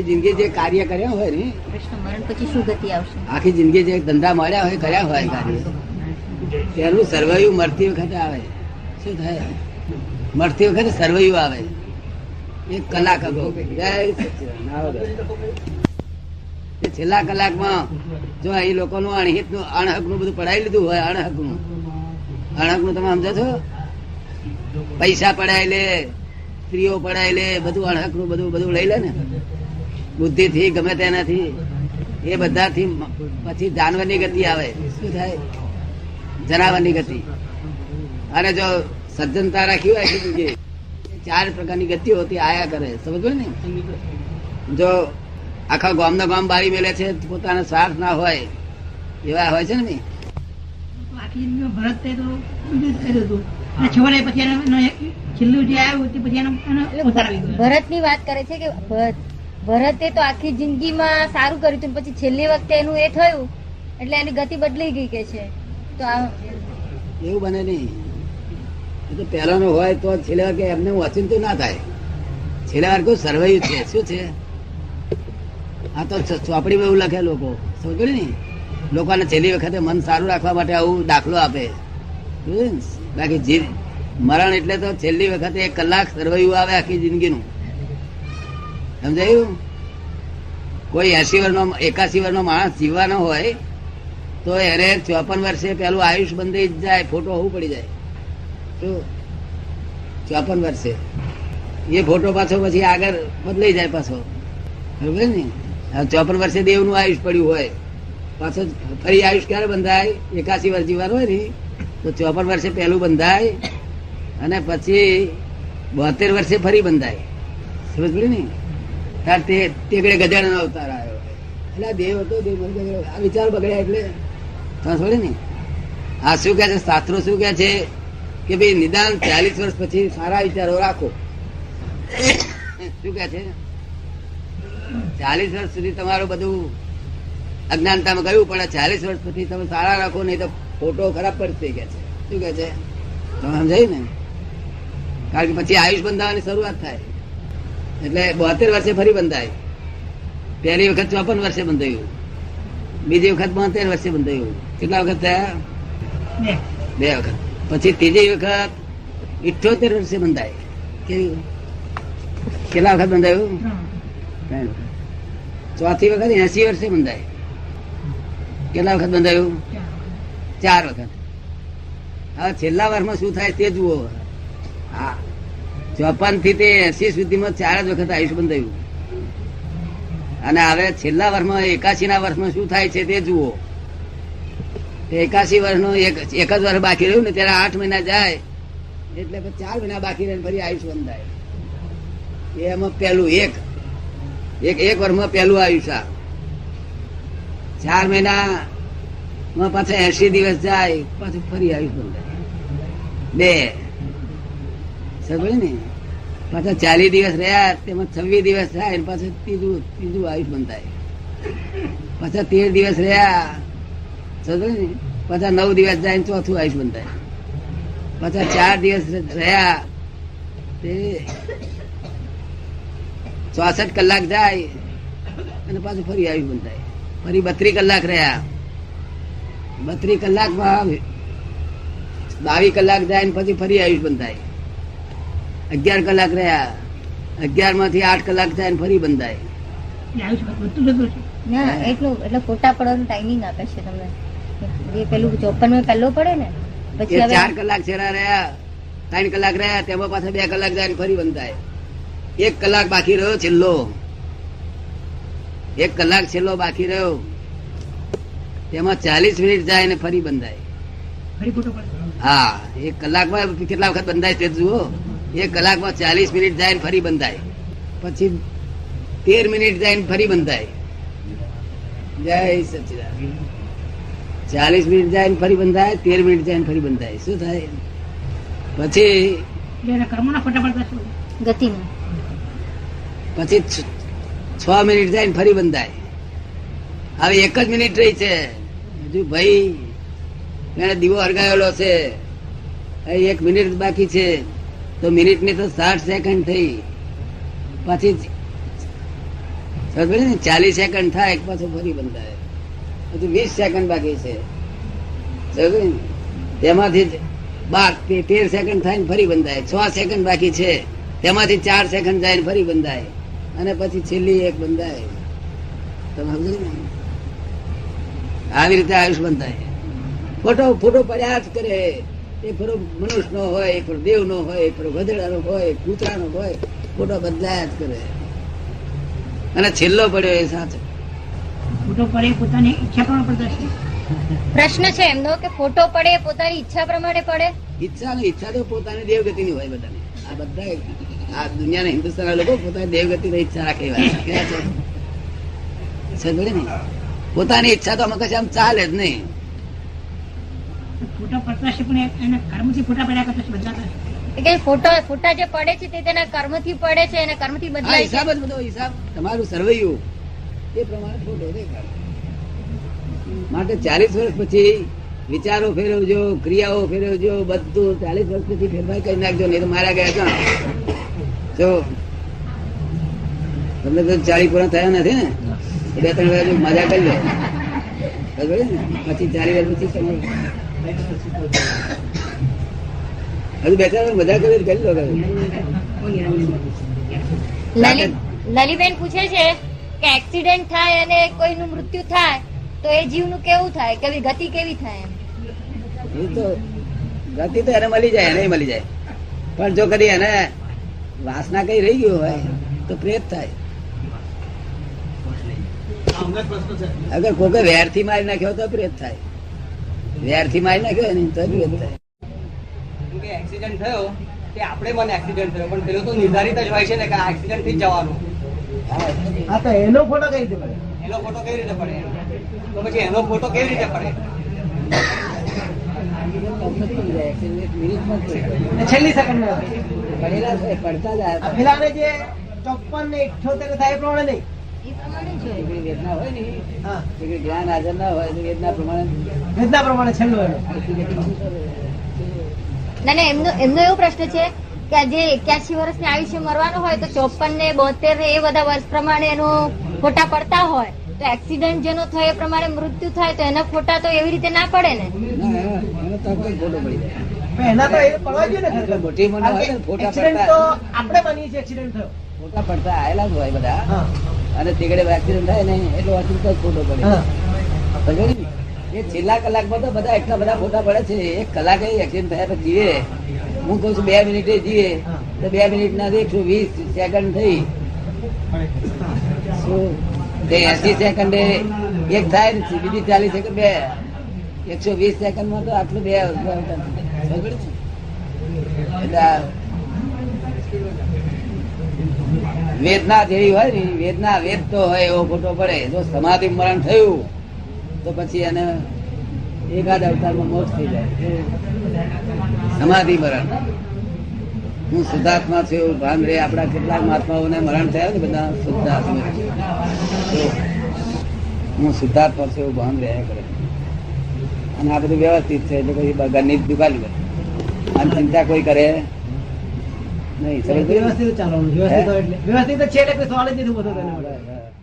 આખી જિંદગી જે કાર્ય કર્યા હોય ને મરણ પછી શું ગતિ આવશે? આખી જિંદગી જે ધંધા મળ્યા હોય કર્યા હોય કાર્ય. તેનું સર્વૈયું મરતી વખતે આવે. શું થાય? મરતી વખતે સર્વૈયું આવે. એક કલાક અગાઉ છેલ્લા કલાકમાં જો અહીં લોકોનું અણહિતનું અણહકનું બધું પડાવી લીધું હોય અણહકનું અણહકનું તમે સમજો છો? પૈસા પડાય લે સ્ત્રીઓ પડાય લે બધું અણહકનું બધું બધું લઈ લે ને. બુદ્ધિ થી ગમે તેનાથી એ બધાથી પછી જાનવરની ગતિ આવે. શું થાય? જનાવરની ગતિ. અને જો સજ્જનતા રાખી હોય કે ચાર પ્રકારની ગતિ હોતી આયા કરે. સમજો ને? જો આખા ગામનો ગામ બારી મેલે છે પોતાનો સ્વાર્થ ના હોય એવા હોય છે ને? ભરત ભરતની વાત કરે છે કે ભરત- તો આખી જિંદગીમાં સારું કર્યું હતું પછી છેલ્લી વખતે એનું એ થયું, એટલે એની ગતિ બદલી ગઈ કે છે. તો આ એવું બને નહીં. એ તો પહેલાનો હોય તો છેલ્લા કે એમને ઓચિંતું ના થાય. છેલ્લા વાર સર્વૈયું છે, શું છે? આ તો ચોપડીમાં એવું લખે લોકો. સમજ્યું ને? લોકોને છેલ્લી વખતે મન સારું રાખવા માટે આવું દાખલો આપે? બાકી જીવ મરણ એટલે તો છેલ્લી વખતે એક કલાક સર્વૈયું આવે આખી જિંદગીનું. સમજાયું? કોઈ એસી વર્ષનો એકાસી વર્ષનો માણસ જીવવાનો હોય, તો એને ચોપન વર્ષે પેલું આયુષ બંધાઈ જ જાય, ફોટો હોવું પડી જાય. શું? ચોપન વર્ષે. એ ફોટો પાછો પછી આગળ બદલાઈ જાય પાછો. બરોબર ને? ચોપન વર્ષે દેવનું આયુષ પડ્યું હોય, પાછો ફરી આયુષ ક્યારે બંધાય? એકાસી વર્ષ જીવવાનું હોય ને તો ચોપન વર્ષે પહેલું બંધાય, અને પછી બોતેર વર્ષે ફરી બંધાય. સમજ પડી ને? તાર તે તેગડે અવતાર આવ્યો એટલે દેવ હતો આ વિચાર બગડ્યા એટલે સમજ ને? આ શું કહે છે? શાસ્ત્રો શું કે છે? કે ભાઈ નિદાન ચાલીસ વર્ષ પછી સારા વિચારો રાખો. શું કે છે? ચાલીસ વર્ષ સુધી તમારું બધું અજ્ઞાનતામાં ગયું, પણ ચાલીસ વર્ષ પછી તમે સારા રાખો, નહીં તો ફોટો ખરાબ પડશે કે છે. શું કે છે? તમે સમજાયું ને? કારણ કે પછી આયુષ બંધાવવાની શરૂઆત થાય. એટલે બોતેર વર્ષે ફરી બંધાય. પહેલી વખત ચોપન વર્ષે બંધાયું. બીજી વખત બોતેર વર્ષે બંધાયું. કેટલા વખત થયા? બે. વખત. પછી ત્રીજી વખત ઇઠોતેર વર્ષે બંધાય. કેવી? કેટલા વખત બંધાયું? ચોથી વખત એસી વર્ષે બંધાય. કેટલા વખત બંધાયું? ચાર. ચાર વખત. હવે છેલ્લા વર્ષમાં શું થાય તે જુઓ. હા. ચોપનથી તે એસી સુધીમાં ચાર જ વખત આયુષ્યમાન બંધાયું અને હવે છેલ્લા વર્ષમાં એકાશી ના વર્ષમાં શું થાય છે તે જુઓ. એકાશી વર્ષનો એક એક જ વર્ષ બાકી રહ્યું ને ત્યારે આઠ મહિના જાય, એટલે ચાર મહિના બાકી રહે ફરી આયુષ્યમાન બંધાય એમાં પહેલું એક. એક એક વર્ષમાં પહેલું આયુષ્ય ચાર મહિના માં પાછા એસી દિવસ જાય, પાછું ફરી આયુષ્યમાન બંધાય બે. સમજ ને? પાછા ચાલીસ દિવસ રહ્યા તેમાં છવ્વીસ દિવસ થાય પાછું ત્રીજું ત્રીજું આયુષ બંધાય પાછા તેર દિવસ રહ્યા ને? પાછા નવ દિવસ જાય ચોથું આયુષ બંધાય પાછા ચાર દિવસ રહ્યા, તે ચોસઠ કલાક જાય, અને પાછું ફરી આયુષ બંધાય ફરી બત્રીસ કલાક રહ્યા. બત્રીસ કલાકમાં બાવીસ કલાક જાય, ને પછી ફરી આયુષ બંધાય અગિયાર કલાક રહ્યા. અગિયારમાંથી આઠ કલાક થાય ફરી બંધાય. એટલે આયુષ્ય વધતું જતું છે. ના એટલું એટલે ફોટા પડવાનું ટાઈમિંગ આપે છે તમને. જે પેલું ચોપનમાં પહેલો પડે ને પછી ચાર કલાક છેડા રહ્યા ત્રણ કલાક રહ્યા તેમાં પાછા બે કલાક જાય ફરી બંધાય. એક કલાક બાકી રહ્યો છેલ્લો. એક કલાક છેલ્લો બાકી રહ્યો. તેમાં ચાલીસ મિનિટ જાય ને ફરી બંધાય. ફરી ફોટો પડે. હા એક કલાકમાં કેટલા વખત બંધાય તે જુઓ. એક કલાકમાં ચાલીસ મિનિટ જાય ને ફરી બંધાય. પછી તેર મિનિટ જાય ને ફરી બંધાય. જય સચિદાન ચાલીસ મિનિટ જાય ને ફરી બંધાય તેર મિનિટ જાય ને ફરી બંધાય. શું થાય? પછી પછી છ- મિનિટ જાય ને ફરી બંધાય. હવે એક જ મિનિટ રહી છે. હજુ ભાઈ એને દીવો હરગાયેલો છે. એક મિનિટ બાકી છે. તો મિનિટની તો સાઠ સેકન્ડ થઈ. પછી ચાલીસ સેકન્ડ થાય પાછો ફરી બંધાય. હજુ વીસ સેકન્ડ બાકી છે. તેમાંથી બાર તેર સેકન્ડ થાય ને ફરી બંધાય. છ સેકન્ડ બાકી છે. તેમાંથી ચાર સેકન્ડ જાય ને ફરી બંધાય. અને પછી છેલ્લી એક બંધાય. તમે સમજો ને? આવી રીતે આયુષ બંધાય. ફોટો ફોટો પડ્યા જ કરે. એ ખરો મનુષ્ય નો હોય એ ખરો દેવ નો હોય એ ખરો ગધેડા નો હોય કૂતરા નો હોય ફોટો બદલાયા જ કરે. અને છેલ્લો પડ્યો એ સાચો ફોટો પડે પોતાની ઈચ્છા પ્રમાણે પડતા પ્રશ્ન છે એમનો કે ફોટો પડે પોતાની ઈચ્છા પ્રમાણે પડે? ઈચ્છા ને ઈચ્છા તો પોતાની દેવગતિ ની હોય બધાને. આ બધા આ દુનિયાના હિન્દુસ્તાન લોકો પોતાની દેવગતિ ની ઈચ્છા રાખે છે. ને? પોતાની ઈચ્છા તો અમે કશું આમ ચાલે જ નહીં. ફોટા પડતા છે પણ એના કર્મથી ફોટા પડ્યા કરતા છે બદલાતા કે ફોટો ફોટા જે પડે છે તે તેના કર્મથી પડે છે અને કર્મથી બદલાય હિસાબ જ બધો હિસાબ. તમારું સરવૈયું એ પ્રમાણે ફોટો દેખાડે માટે ચાલીસ વર્ષ પછી વિચારો ફેરવજો ક્રિયાઓ ફેરવજો બધું ચાલીસ વર્ષ પછી ફેરફાર કરી નાખજો નહીં તો મારા ગયા જો તમને તો ચાલીસ પૂરા થયા નથી ને? બે ત્રણ વાર મજા કરી લો? પછી ચાલીસ વર્ષ પછી હજુ બે મજા કરી કરી લો લલીબેન પૂછે છે કે એક્સિડન્ટ થાય અને કોઈનું મૃત્યુ થાય તો એ જીવનું કેવું થાય? કેવી ગતિ કેવી થાય એમ? એ તો ગતિ તો એને મળી જાય એને મળી જાય. પણ જો કદી એને વાસના કઈ રહી ગયું હોય તો પ્રેત થાય. અગર કોકે વેરથી મારી નાખ્યો તો પ્રેત થાય. વેરથી મારી નાખ્યો ને તો એક્સિડન્ટ થયો તે આપણે મને એક્સિડન્ટ થયો પણ પેલો તો નિર્ધારિત જ હોય છે ને કે આ એક્સિડન્ટથી જવાનું. હા તો એનો ફોટો કઈ રીતે પડે? એનો ફોટો કેવી રીતે પડે? તો પછી એનો ફોટો કેવી રીતે પડે? છેલ્લી સેકન્ડમાં. પડેલા પડતા જ આવ્યા. પેલાને જે ચોપન ને ઇઠોતેર થાય પ્રમાણે નહીં. એ પ્રમાણે જ હોય. એકડી વેદના હોય ને જ્ઞાન હાજર ના હોય વેદના પ્રમાણે વેદના પ્રમાણે છેલ્લું ના ના એમનો એમનો એવો પ્રશ્ન છે કે જે એક્યાસી વર્ષની આયુષ્ય મરવાનું હોય તો ચોપન ને બોતેર ને એ બધા વર્ષ પ્રમાણે એનો ફોટા પડતા હોય. તો એક્સિડન્ટ જેનો થાય એ પ્રમાણે મૃત્યુ થાય તો એના ફોટા તો એવી રીતે ના પડે ને? ના એનો- એનો તરત જ ફોટો પડી જાય. પણ એના તો એ પડવા જોઈએ ને ખરેખર. મોટી. આપણે માનીએ છીએ એક્સિડન્ટ થયો. ફોટા પડતા આયેલા જ હોય બધા. હા. અને તીકડે એક્સિડન્ટ થાય ને એટલો હોસ્પિટલ ખોટો પડે? એ છેલ્લા કલાકમાં તો બધા એટલા બધા ફોટા પડે છે. એક કલાકે એક્સિડન્ટ થયા પછી જીવે. હું કહું છું બે મિનિટે જીવે. તો બે મિનિટ ના એકસો વીસ સેકન્ડ થઈ. તે એસી સેકન્ડે એક થાય ને બીજી ચાલીસ સેકન્ડ બે. એકસો વીસ સેકન્ડમાં તો આટલું બે. એટલે વેદના જેવી હોય ને, વેદના વેદતો હોય એવો ખોટો પડે. જો સમાધિ મરણ થયું, તો પછી એને એકાદ અવતારમાં મોક્ષ થઈ જાય. સમાધિ મરણ. હું શુદ્ધાત્મા છું એવું ભાન રે, આપણા કેટલાક મહાત્માઓને મરણ થયા ને બધા શુદ્ધાત્મા તો હું શુદ્ધાત્મા છું એવું ભાન રહ્યા કરે. અને આ બધું વ્યવસ્થિત છે, એટલે પછી ઘરની દુકાન અને ચિંતા કોઈ કરે નહીં વ્યવસ્થિત ચાલવાનું વ્યવસ્થિત એટલે. વ્યવસ્થિત છે એટલે સવાલ જ નથી હા.